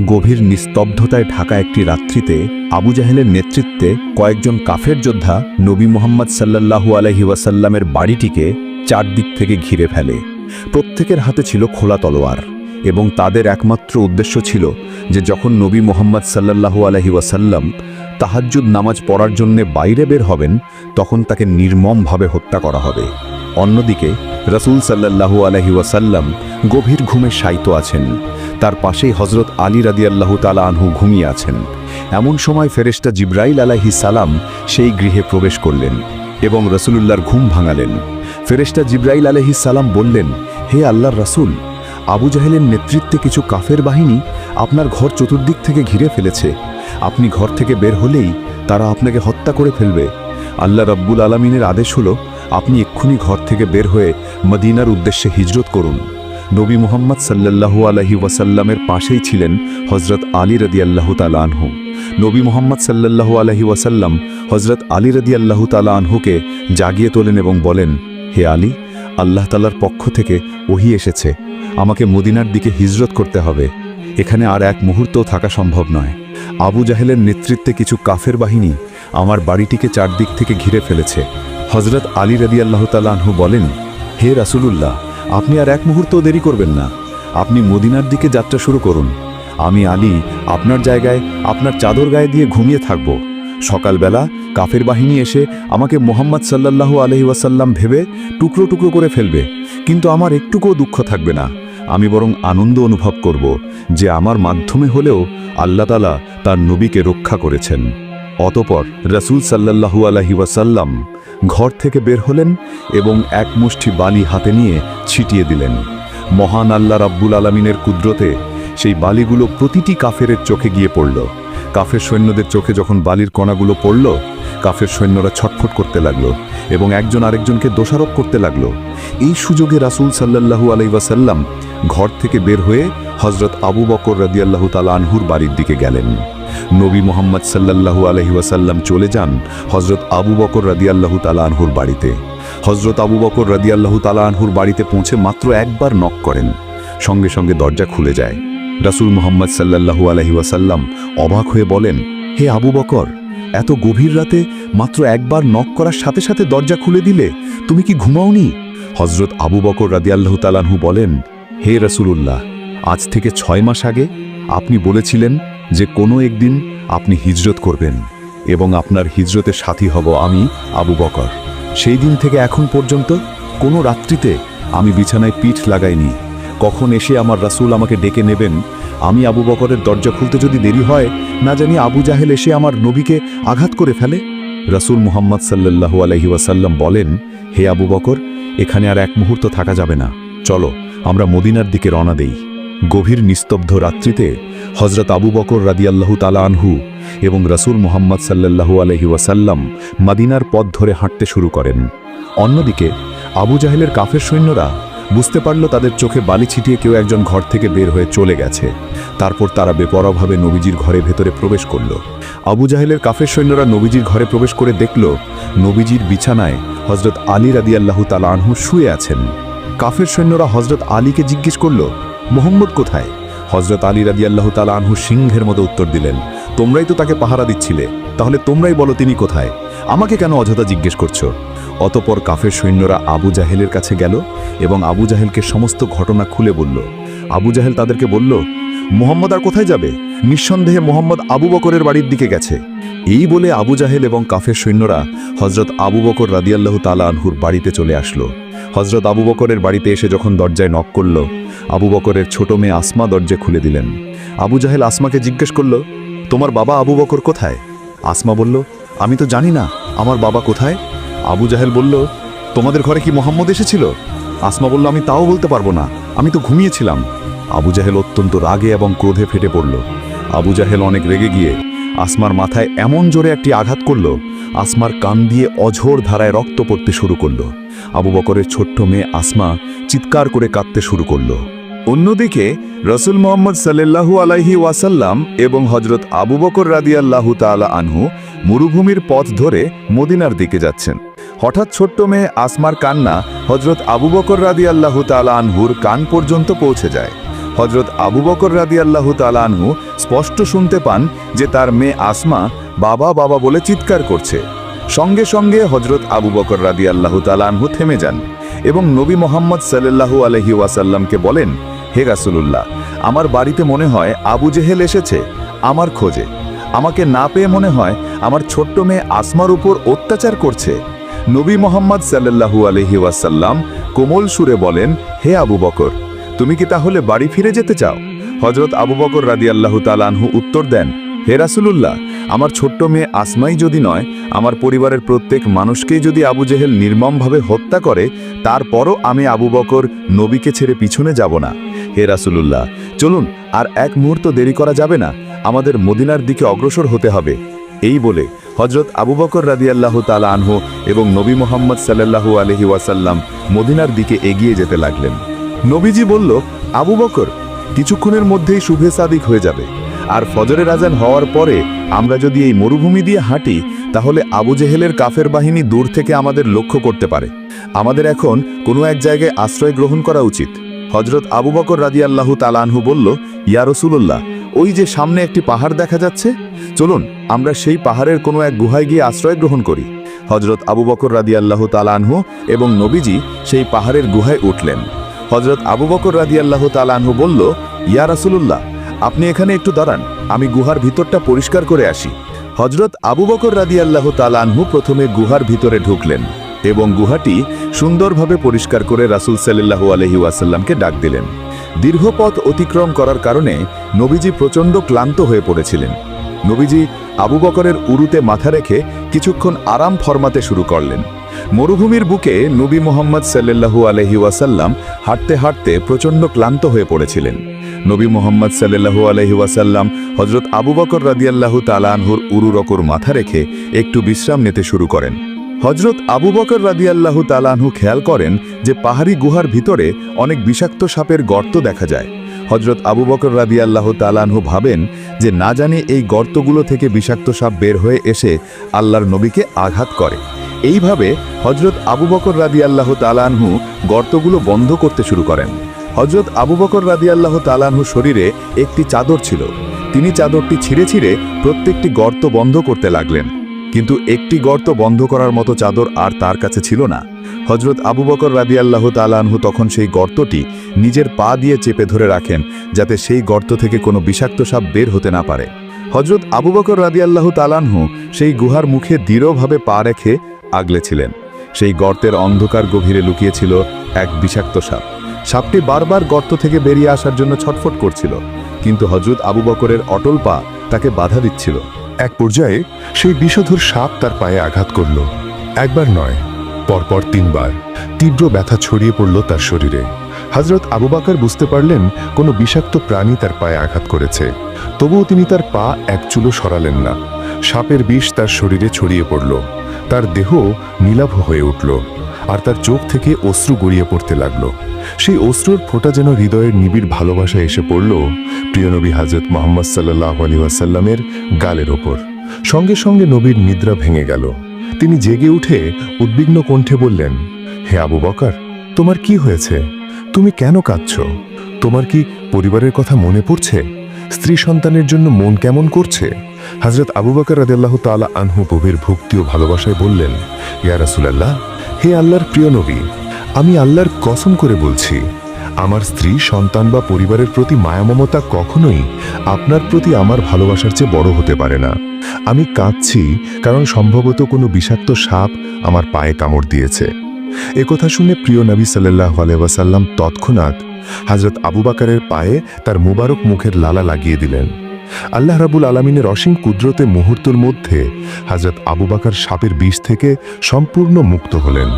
গভীর নিস্তব্ধতায় ঢাকা একটি রাত্রিতে আবু জাহেলের নেতৃত্বে কয়েকজন কাফের যোদ্ধা নবী মোহাম্মদ সাল্লাল্লাহু আলহি ওয়াসাল্লামের বাড়িটিকে চারদিক থেকে ঘিরে ফেলে। প্রত্যেকের হাতে ছিল খোলা তলোয়ার এবং তাদের একমাত্র উদ্দেশ্য ছিল যে যখন নবী মোহাম্মদ সাল্লাল্লাহু আলহি ওয়াসাল্লাম তাহাজ্জুদ নামাজ পড়ার জন্য বাইরে বের হবেন, তখন তাকে নির্মমভাবে হত্যা করা হবে। অন্যদিকে রসুল সাল্লাল্লাহু আলহি ওয়াসাল্লাম গভীর ঘুমে শায়িত আছেন। তার পাশেই হজরত আলী রাদিয়াল্লাহু তালা আনহু ঘুমিয়ে আছেন। এমন সময় ফেরেশতা জিব্রাইল আলাহি সালাম সেই গৃহে প্রবেশ করলেন এবং রসুলুল্লাহর ঘুম ভাঙালেন। ফেরেশতা জিব্রাইল আলহি সালাম বললেন, হে আল্লাহর রাসূল, আবু জাহেলের নেতৃত্বে কিছু কাফের বাহিনী আপনার ঘর চতুর্দিক থেকে ঘিরে ফেলেছে। আপনি ঘর থেকে বের হলেই তারা আপনাকে হত্যা করে ফেলবে। আল্লাহ রব্বুল আলমিনের আদেশ হলো, আপনি এক্ষুনি ঘর থেকে বের হয়ে মদিনার উদ্দেশ্যে হিজরত করুন। নবী মোহাম্মদ সাল্লাল্লাহু আলহি ওয়াসাল্লামের পাশেই ছিলেন হজরত আলী রদি আল্লাহ তালা আনহু। নবী মোহাম্মদ সাল্লাল্লাহু আলহি ওয়াসাল্লাম হজরত আলী রদি আল্লাহ তালা আনহুকে জাগিয়ে তোলেন এবং বলেন, হে আলী, আল্লাহ তালার পক্ষ থেকে ওহি এসেছে। আমাকে মদিনার দিকে হিজরত করতে হবে। এখানে আর এক মুহূর্তও থাকা সম্ভব নয়। আবু জাহেলের নেতৃত্বে কিছু কাফের বাহিনী আমার বাড়িটিকে চারদিক থেকে ঘিরে ফেলেছে। হজরত আলী রদি আল্লাহ তালাহু বলেন, হে রাসুলুল্লাহ আপনি আর এক মুহূর্ত দেরি করবেন না। আপনি মদিনার দিকে যাত্রা শুরু করুন। আমি আলী, আপনার জায়গায়, আপনার চাদর গায়ে দিয়ে ঘুমিয়ে থাকব। সকালবেলা কাফের বাহিনী এসে আমাকে মোহাম্মদ সাল্লাল্লাহু আলহি ওয়াসাল্লাম ভেবে টুকরো টুকরো করে ফেলবে। কিন্তু আমার একটুকুও দুঃখ থাকবে না। আমি বরং আনন্দ অনুভব করব যে আমার মাধ্যমে হলেও আল্লাহতালা তার নবীকে রক্ষা করেছেন। অতপর রসুল সাল্লাল্লাহু আলহি ওয়াসাল্লাম ঘর থেকে বের হলেন এবং এক মুষ্টি বালি হাতে নিয়ে ছিটিয়ে দিলেন। মহান আল্লাহ রাব্বুল আলমিনের কুদরতে সেই বালিগুলো প্রতিটি কাফেরের চোখে গিয়ে পড়ল। কাফের সৈন্যদের চোখে যখন বালির কণাগুলো পড়ল, কাফের সৈন্যরা ছটফট করতে লাগল এবং একজন আরেকজনকে দোষারোপ করতে লাগল। এই সুযোগে রাসুল সাল্লাল্লাহু আলাইসাল্লাম ঘর থেকে বের হয়ে হজরত আবু বকর রাদিয়াল্লাহু তালা আনহুর বাড়ির দিকে গেলেন। নবী মোহাম্মদ সাল্লাল্লাহু আলহি ওয়াসাল্লাম চলে যান হজরত আবু বকর রাদিয়াল্লাহু তালা আনহুর বাড়িতে। হজরত আবু বকর রাদিয়াল্লাহু তালা আনহুর বাড়িতে পৌঁছে মাত্র একবার নক করেন। সঙ্গে সঙ্গে দরজা খুলে যায়। রাসুল মোহাম্মদ সাল্লাল্লাহু আলহি ওয়াসাল্লাম অবাক হয়ে বলেন, হে আবু বকর, এত গভীর রাতে মাত্র একবার নক করার সাথে সাথে দরজা খুলে দিলে তুমি কি ঘুমাওনি? হজরত আবু বকর রাদিয়াল্লাহু তালানহু বলেন, হে রসুলুল্লাহ, আজ থেকে ছয় মাস আগে আপনি বলেছিলেন যে কোনো একদিন আপনি হিজরত করবেন এবং আপনার হিজরতের সাথী হব আমি, আবু বকর। সেই দিন থেকে এখন পর্যন্ত কোনো রাত্রিতে আমি বিছানায় পিঠ লাগাইনি। কখন এসে আমার রাসূল আমাকে ডেকে নেবেন? আমি আবু বকরের দরজা খুলতে যদি দেরি হয়, না জানি আবু জাহেল এসে আমার নবীকে আঘাত করে ফেলে? রাসূল মুহাম্মদ সাল্লাল্লাহু আলহি ওয়াসাল্লাম বলেন, হে আবু বকর, এখানে আর এক মুহূর্ত থাকা যাবে না। চলো, আমরা মদিনার দিকে রওনা দেই। গভীর নিস্তব্ধ রাত্রিতে হজরত আবু বকর রাদিয়াল্লাহু তালা আনহু এবং রাসূল মুহাম্মদ সাল্লাল্লাহু আলহি ওয়াসাল্লাম মাদিনার পথ ধরে হাঁটতে শুরু করেন। অন্যদিকে আবু জাহেলের কাফের সৈন্যরা বুঝতে পারল তাদের চোখে বালি ছিটিয়ে কেউ একজন ঘর থেকে বের হয়ে চলে গেছে। তারপর তারা বেপরভাবে নবীজির ঘরে ভেতরে প্রবেশ করল। আবু জাহেলের কাফের সৈন্যরা নবীজির ঘরে প্রবেশ করে দেখল নবীজির বিছানায় হজরত আলী রাদিয়াল্লাহু তালা আনহু শুয়ে আছেন। কাফের সৈন্যরা হজরত আলীকে জিজ্ঞেস করল মোহাম্মদ কোথায়? হজরত আলী রাদিয়াল্লাহু তালা আনহু সিংহের মতো উত্তর দিলেন, তোমরাই তো তাকে পাহারা দিচ্ছিলে, তাহলে তোমরাই বলো তিনি কোথায়? আমাকে কেন অযথা জিজ্ঞেস করছ? অতপর কাফের সৈন্যরা আবু জাহেলের কাছে গেল এবং আবু জাহেলকে সমস্ত ঘটনা খুলে বলল। আবু জাহেল তাদেরকে বলল, মোহাম্মদ আর কোথায় যাবে? নিঃসন্দেহে মোহাম্মদ আবু বকরের বাড়ির দিকে গেছে। এই বলে আবু জাহেল এবং কাফের সৈন্যরা হজরত আবু বকর রাদিয়াল্লাহু তালা আনহুর বাড়িতে চলে আসলো। হজরত আবু বকরের বাড়িতে এসে যখন দরজায় নক করল আবু বকরের ছোট মেয়ে আসমা দরজা খুলে দিলেন। আবু জাহেল আসমাকে জিজ্ঞেস করল, তোমার বাবা আবু বকর কোথায়? আসমা বলল, আমি তো জানি না, আমার বাবা কোথায়? আবু জাহেল বলল, তোমাদের ঘরে কি মোহাম্মদ এসেছিল? আসমা বলল, আমি তাও বলতে পারব না, আমি তো ঘুমিয়েছিলাম। আবু জাহেল অত্যন্ত রাগে এবং ক্রোধে ফেটে পড়ল। আবু জাহেল অনেক রেগে গিয়ে আসমার মাথায় এমন জোরে একটি আঘাত করল, আসমার কান দিয়ে অঝোর ধারায় রক্ত পড়তে শুরু করল। আবু বকরের ছোট্ট মেয়ে আসমা চিৎকার করে কাঁদতে শুরু করল। অন্যদিকে, রসুল মোহাম্মদ সাল্লাল্লাহু আলাইহি ওয়াসাল্লাম এবং হজরত আবু বকর রাদিয়াল্লাহু তাআলা আনহু মরুভূমির পথ ধরে মদিনার দিকে যাচ্ছেন। হঠাৎ ছোট্ট মেয়ে আসমার কান্না হজরত আবু বকর রাদিয়াল্লাহু তাআলা আনহুর কান পর্যন্ত পৌঁছে যায়। হজরত আবু বকর রাদি আল্লাহ তালানহু স্পষ্ট শুনতে পান যে তার মেয়ে আসমা বাবা বাবা বলে চিৎকার করছে। সঙ্গে সঙ্গে হজরত আবু বকর রাদি আল্লাহ তালানহু থেমে যান এবং নবী মোহাম্মদ সাল্লাল্লাহু আলহি ওয়াসাল্লামকে বলেন হে রাসুলুল্লাহ, আমার বাড়িতে মনে হয় আবু জেহেল এসেছে, আমার খোঁজে। আমাকে না পেয়ে মনে হয় আমার ছোট্ট মেয়ে আসমার উপর অত্যাচার করছে। নবী মোহাম্মদ সাল্লাল্লাহু আলহি ওয়াসাল্লাম কোমল সুরে বলেন, হে আবু বকর, তুমি কি তাহলে বাড়ি ফিরে যেতে চাও? হজরত আবু বকর রাদি আল্লাহ তালানহু উত্তর দেন, হে রাসুলুল্লাহ, আমার ছোট্ট মেয়ে আসমাই যদি নয়, আমার পরিবারের প্রত্যেক মানুষকেই যদি আবু জেহেল নির্মমভাবে হত্যা করে, তারপরও আমি আবু বকর নবীকে ছেড়ে পিছনে যাব না। হে রাসুলুল্লাহ, চলুন আর এক মুহূর্ত দেরি করা যাবে না, আমাদের মদিনার দিকে অগ্রসর হতে হবে। এই বলে হজরত আবু বকর রাদিয়াল্লাহু তালা আনহু এবং নবী মোহাম্মদ সাল্লাল্লাহু আলহি ওয়াসাল্লাম মদিনার দিকে এগিয়ে যেতে লাগলেন। নবীজি বলল, আবু বকর, কিছুক্ষণের মধ্যেই শুভে সাদিক হয়ে যাবে। আর ফজরের আজান হওয়ার পরে আমরা যদি এই মরুভূমি দিয়ে হাঁটি, তাহলে আবু জেহেলের কাফের বাহিনী দূর থেকে আমাদের লক্ষ্য করতে পারে। আমাদের এখন কোনো এক জায়গায় আশ্রয় গ্রহণ করা উচিত। হজরত আবু বকর রাজি রাদিয়াল্লাহু তালানহু বলল, ইয়া রসুল্লাহ ওই যে সামনে একটি পাহাড় দেখা যাচ্ছে? চলুন, আমরা সেই পাহাড়ের কোনো এক গুহায় গিয়ে আশ্রয় গ্রহণ করি। হজরত আবু বকর রাদিয়াল্লাহু তালানহু এবং নবীজি সেই পাহাড়ের গুহায় উঠলেন। হজরত আবু বকর রাদিয়াল্লাহু তালানহু বলল, ইয়া আপনি এখানে একটু দাঁড়ান, আমি গুহার ভিতরটা পরিষ্কার করে আসি। হজরত আবু বকর রাদিয়াল্লাহু তালানহু প্রথমে গুহার ভিতরে ঢুকলেন। এবং গুহাটি সুন্দরভাবে পরিষ্কার করে রাসুল সাল্লাহু আলহি ওয়াসাল্লামকে ডাক দিলেন। দীর্ঘ পথ অতিক্রম করার কারণে নবীজি প্রচণ্ড ক্লান্ত হয়ে পড়েছিলেন। নবীজি আবু বকরের উরুতে মাথা রেখে কিছুক্ষণ আরাম ফরমাতে শুরু করলেন। মরুভূমির বুকে নবী মোহাম্মদ সাল্লাল্লাহু আলহি ওয়াসাল্লাম হাঁটতে হাঁটতে প্রচণ্ড ক্লান্ত হয়ে পড়েছিলেন। নবী মোহাম্মদ সাল্লাল্লাহু আলহি ওয়াসাল্লাম হজরত আবু বকর রাদিয়াল্লাহু তালানহুর উরুর ওপর মাথা রেখে একটু বিশ্রাম নিতে শুরু করেন। হজরত আবু বকর রাদিয়াল্লাহু তালানহু খেয়াল করেন যে পাহাড়ি গুহার ভিতরে অনেক বিষাক্ত সাপের গর্ত দেখা যায়। হজরত আবু বকর রাদিয়াল্লাহু তালানহু ভাবেন যে না জানি এই গর্তগুলো থেকে বিষাক্ত সাপ বের হয়ে এসে আল্লাহর নবীকে আঘাত করে। এইভাবে হজরত আবু বকর রাদিয়াল্লাহু তালানহু গর্তগুলো বন্ধ করতে শুরু করেন। হজরত আবু বকর রাদিয়াল্লাহু তালানহু শরীরে একটি চাদর ছিল। তিনি চাদরটি ছিঁড়ে ছিঁড়ে প্রত্যেকটি গর্ত বন্ধ করতে লাগলেন। কিন্তু একটি গর্ত বন্ধ করার মতো চাদর আর তার কাছে ছিল না। হজরত আবু বকর রাদিয়াল্লাহু তালানহু তখন সেই গর্তটি নিজের পা দিয়ে চেপে ধরে রাখেন, যাতে সেই গর্ত থেকে কোনো বিষাক্ত সাপ বের হতে না পারে। হজরত আবু বকর রাদিয়াল্লাহু তালানহু সেই গুহার মুখে দৃঢ়ভাবে পা রেখে আগলেছিলেন সেই গর্তের অন্ধকার গভীরে লুকিয়েছিল এক বিষাক্ত সাপ। সাপটি বারবার গর্ত থেকে বেরিয়ে আসার জন্য ছটফট করছিল, কিন্তু হজরত আবু বকরের অটল পা তাকে বাধা দিচ্ছিল। এক পর্যায়ে সেই বিষধর সাপ তার পায়ে আঘাত করল। একবার নয়, পরপর তিনবার তীব্র ব্যথা ছড়িয়ে পড়ল তার শরীরে। হজরত আবু বাকর বুঝতে পারলেন, কোনো বিষাক্ত প্রাণী তার পায়ে আঘাত করেছে। তবুও তিনি তার পা এক চুলো সরালেন না। সাপের বিষ তার শরীরে ছড়িয়ে পড়ল। তার দেহ নীলাভ হয়ে উঠল। আর তার চোখ থেকে অশ্রু গড়িয়ে পড়তে লাগল। সেই অশ্রুর ফোঁটা যেন হৃদয়ের নিবিড় ভালোবাসা এসে পড়ল প্রিয়নবী হাজরত মোহাম্মদ সাল্লাহ আলী গালের ওপর। সঙ্গে সঙ্গে নবীর নিদ্রা ভেঙে গেল। তিনি জেগে উঠে উদ্বিগ্ন কণ্ঠে বললেন, হে আবু বকার, তোমার কি হয়েছে? তুমি কেন কাঁদছ? তোমার কি পরিবারের কথা মনে পড়ছে? স্ত্রী সন্তানের জন্য মন কেমন করছে? হজরত আবু বকর তাআলা আনহু গভীর ভক্তি ও ভালোবাসায় বললেন, ইয়া হে আল্লাহর প্রিয় নবী, আমি আল্লাহর কসম করে বলছি, আমার স্ত্রী, সন্তান বা পরিবারের প্রতি মায়া মমতা কখনোই আপনার প্রতি আমার ভালোবাসার চেয়ে বড় হতে পারে না। আমি কাঁদছি কারণ সম্ভবত কোনো বিষাক্ত সাপ আমার পায়ে কামড় দিয়েছে। একথা শুনে প্রিয় নবী সাল্লাহ আলাইসাল্লাম তৎক্ষণাৎ হজরত আবু বাকারের পায়ে তার মুবারক মুখের লালা লাগিয়ে দিলেন। আল্লাহ রাবুল আলমিনের অসীম কুদরতে মুহূর্তের মধ্যে হজরত আবু বাকার সাপের বিষ থেকে সম্পূর্ণ মুক্ত হলেন।